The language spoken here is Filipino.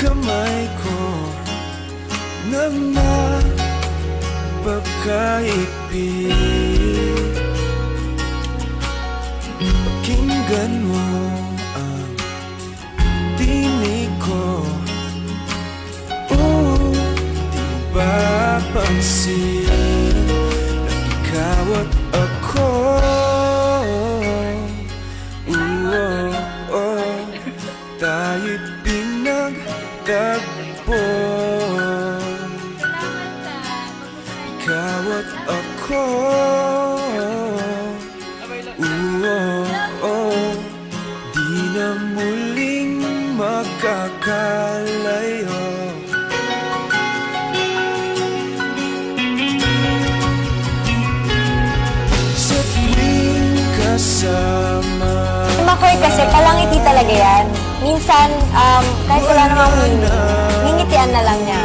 kamay ko Nang napakaipig Pakinggan mo ang tinig ko. Oh, di ba pansin Na ikaw at ako? Ooh, oh, oh, tayo'y pinag- pinagtagpo Ikaw at ako. Ooh, oh, di na muling makakalayo. Sa tuwing kasama Makoy kasi palangiti talaga yan. Minsan, um, kahit wala namang meaning, ngingitian na lang niya.